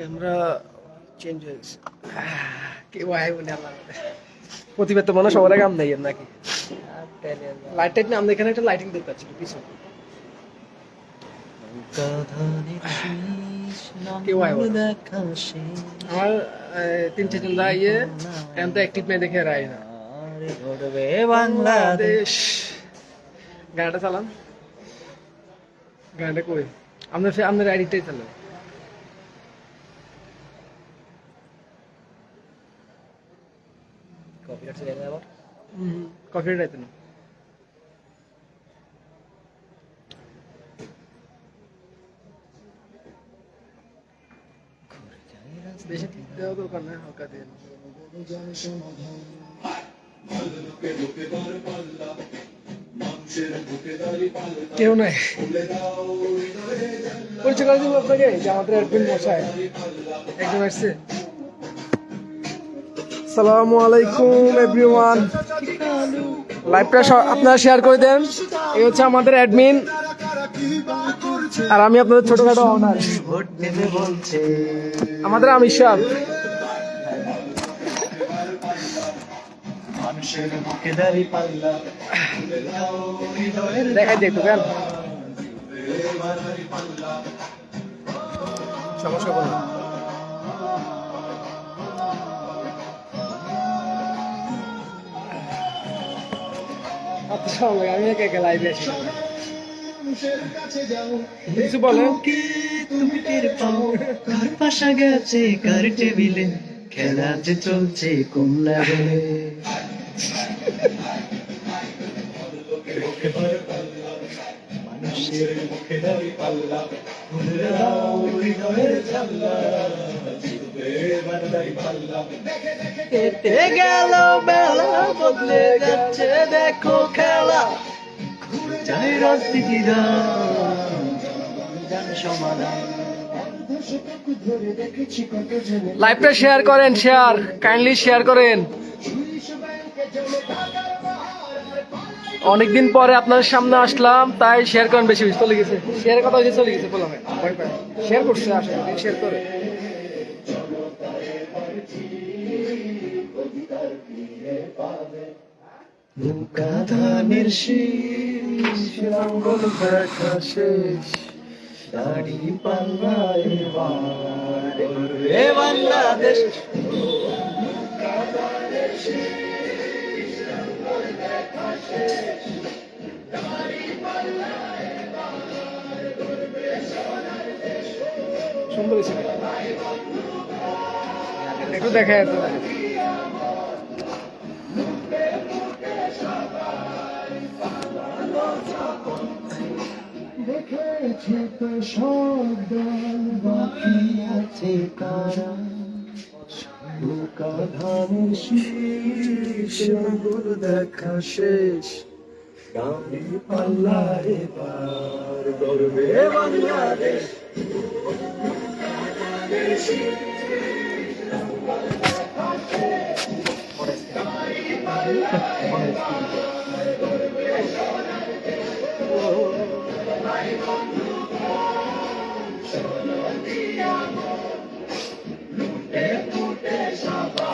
Camera change হয়েছে কেউ আয় বলে আমার তো মনে সবার আগে আম নেই নাকি? লাইট টাইট না আমরা এখানে একটা লাইটিং দেখতে পাচ্ছি পিছনে। আমার তিন চারজন দা ইয়ে এখন তো অ্যাক্টিভ মেয়ে দেখে রায় না। বাংলাদেশ। গানটা চালান। গানটা কই? আপনার আপনার আইডিটাই চালান। কফি রাইতে না বেশি দেওয়া দরকার না হালকা দিয়ে কেউ নাই পরিচয় করে দিব আপনাকে যে আমাদের অ্যাডমিন মশাই একজন আসছে সালামু আলাইকুম এভরিওয়ান লাইভটা আপনারা শেয়ার করে দেন। এই হচ্ছে আমাদের অ্যাডমিন আর আমি আপনাদের ছোটখাটো অনার আমাদের আমির সাহেব। দেখাই দেখো কেন? সমস্যা না। সময় আমি একা একা লাইভে কিছু তুমি টের পাও, কার পাশা গেছে, কার টেবিলে? খেলা যে চলছে, কোন লেভেলে মানুষের মুখে দাঁড়ি পাল্লা। দাও হৃদয়ের কেটে গেল, বেলা বদলে যাচ্ছে, দেখো খেলা। ঘুরে সমাধান। লাইভটা শেয়ার করেন শেয়ার কাইন্ডলি শেয়ার করেন। অনেকদিন পরে আপনাদের সামনে আসলাম, তাই শেয়ার করেন বেশি বেশি। চলে গেছে। শেয়ারের কথা হয়েছে, চলে গেছে, বললাম। শেয়ার করছে আসলে শেয়ার করে। ধানের শীষ লাঙ্গল দেখা শেষ। বাংলাদেশ। সুন্দর হয়েছে একটু দেখা যেত বাকি আছে নৌকা ধানের শীষ লাঙ্গল দেখা শেষ। গাড়ি পাল্লা এবার গর্বে বাংলাদেশ।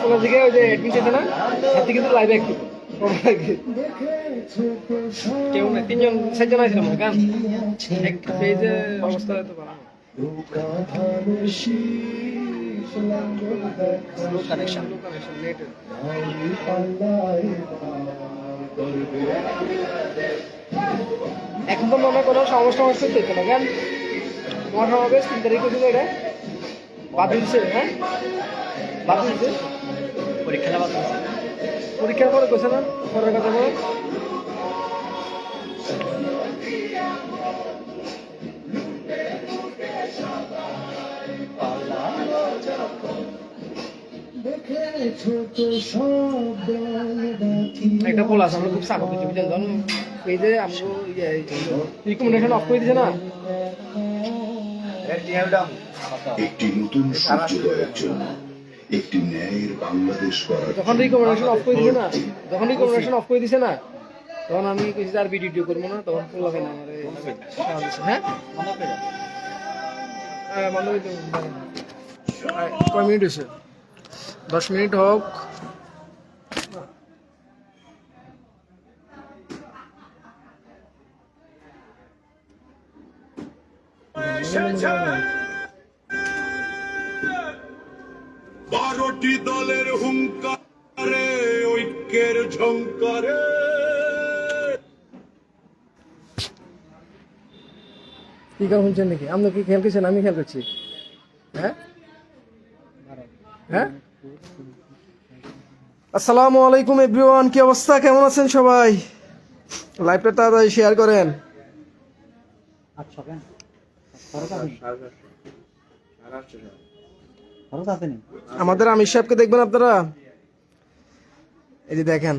ওখান থেকে ওই যে অ্যাডমিন চেতে না? হাতে কিন্তু লাইভে একটু কেউ নাই তিনজন চারজন আছে গান এক পেজে অবস্থা হয়তো ভালো। এখন তো মনে হয় কোনো সমস্যা সমস্যা হচ্ছে না কেন? মহাসমাবেশ তিন তারিখ ছিল এটা? বাতিল দিছে হ্যাঁ? বাতিল পরীক্ষা বাদ পরীক্ষার পরে কইছে না? পরের কথা বলে। একটা পোল আছে আমরা খুব সাপোর্ট করছি বুঝলেন ধরুন এই যে আমগো রিকমেন্ডেশন অফ করে দিছে না? একটি নতুন সূর্যোদয়ের জন্য একটি ন্যায়ের বাংলাদেশ করার যখন রিকমেন্ডেশন অফ করে দিছে না? যখন রিকমেন্ডেশন অফ করে দিছে না? তখন আমি কইছি যে আর ভিডিও করব না তখন পোলা কেন আমার হ্যাঁ? হ্যাঁ বন্ধ কয় মিনিট হয়েছে দশ মিনিট হোক। বারোটি দলের হুঙ্কারে ঐক্যের ঝঙ্কারে কি কারণ শুনছেন নাকি? আপনি কি খেয়াল করছেন? আমি খেয়াল করছি হ্যাঁ হ্যাঁ আসসালামু আলাইকুম এভরিওয়ান কি অবস্থা? কেমন আছেন সবাই? লাইভটা তাড়াতাড়ি শেয়ার করেন। আমাদের আমির সাহেবকে দেখবেন আপনারা? এই যে দেখেন।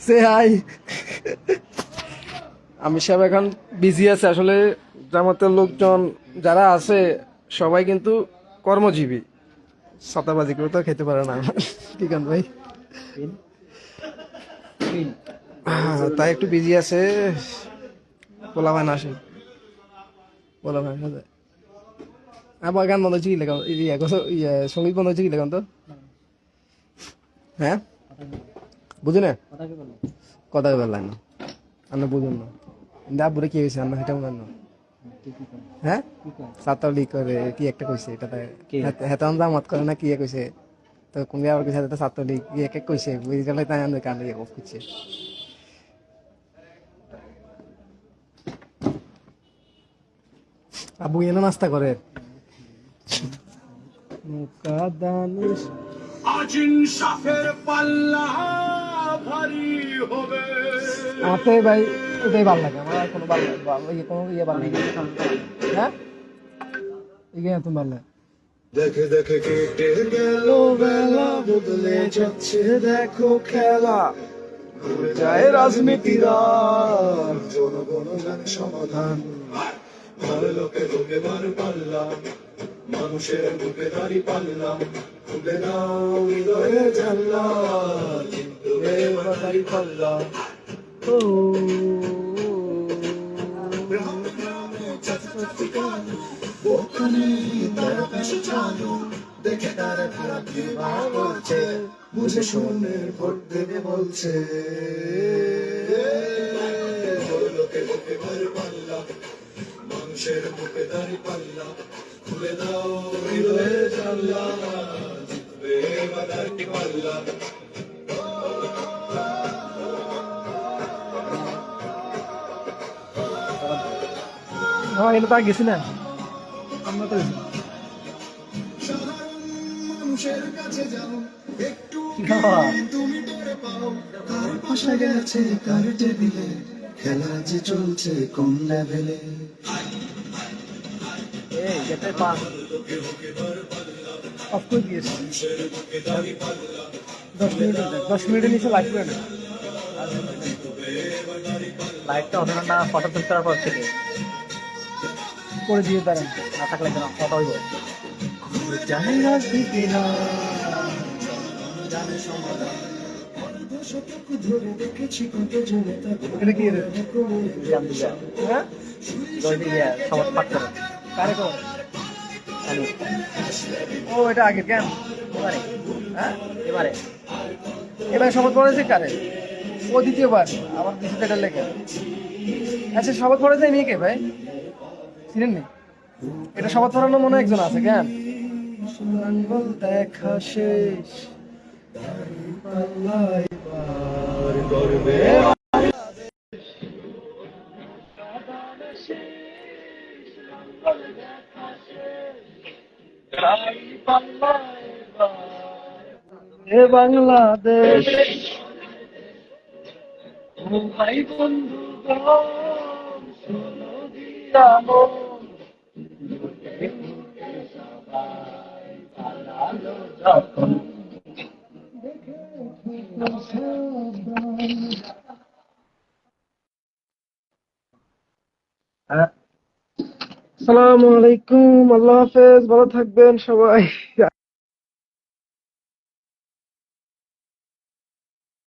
সে হাই আমির সাহেব এখন বিজি আছে। আসলে জামাতের লোকজন যারা আছে সবাই কিন্তু কর্মজীবী। সতাবাজি করে তো খেতে পারে না। কি কান ভাই? তাই একটু বিজি আছে। বলা ভাই না আসে। বলা ভাই না যায়। আবার গান বন্ধ হচ্ছে কি লেখা ইয়ে ইয়ে সংগীত বন্ধ হচ্ছে কি লেখান তো হ্যাঁ? বুঝি না? কথা বললাম না। আমরা বুঝুন না। দা বুড়ে কি হয়েছে? আমরা সেটা বুঝলাম না। হ্যাঁ? করে কি একটা কইছে? এটা হেতাম জামাত করে না কি এ কইছে? তো কোন আবার কইছে এটা ছাত্রলীগ কি এক এক কইছে? বুঝি গেলে তাই আমাদের কানে অফ করছে আবু এনে নাস্তা করে। মুকাদানিস আজ ইনসাফের পাল্লা। আমার ভাই ওটাই ভালো লাগে আমার কোনো ভালো লাগে কোনো ইয়ে ভালো লাগে হ্যাঁ? ইয়ে তুমি ভালো লাগে। দেখে দেখে কেটে গেল বেলা বদলে যাচ্ছে দেখো খেলা। যায় রাজনীতিরা জনগণ সমাধান। ভালো লোকে লোকে বার পারলাম মানুষের বুকে দাঁড়ি পারলাম খুলে দাও হৃদয়ে জানলা ঘর পাল্লা মানুষের বুকে দাঁড়ি পাল্লা খুলে দাও হৃদয়ে জানলা পাল্লা হ্যাঁ এটা তো গেছি না আমরা তো গেছি। মানুষের কাছে যাও একটু। তুমি টের পাও কার পাশে গেছে কার টেবিলে খেলা যে চলছে কোন লেভেলে গেটে পাস অফ করে দিয়েছে দশ মিনিট দশ মিনিটের নিচে লাগবে না লাইটটা ওঠে না ফটো তুলতে পর থেকে করে দিয়ে দাঁড়ান না থাকলে কেন ফটো হইব এটা কি জ্ঞান দিবে হ্যাঁ জয় দিয়ে সবার পাঠ করে কারে কর ও এটা আগে কেন এবারে হ্যাঁ? এবারে। এবার শপথ পড়েছে কারে? ও দ্বিতীয়বার আমার দিচ্ছে এটা লেখা আচ্ছা শপথ পড়েছে মেয়েকে ভাই? চিনেন নি এটা শপথ পড়ানো মনে হয় একজন আছে কেন দেখা শেষ। পাল্লায় বার করবে এ বাংলাদেশ ও ভাই বন্ধু শোনো দিয়া মন যখন আসসালামু আলাইকুম আল্লাহ হাফেজ ভালো থাকবেন সবাই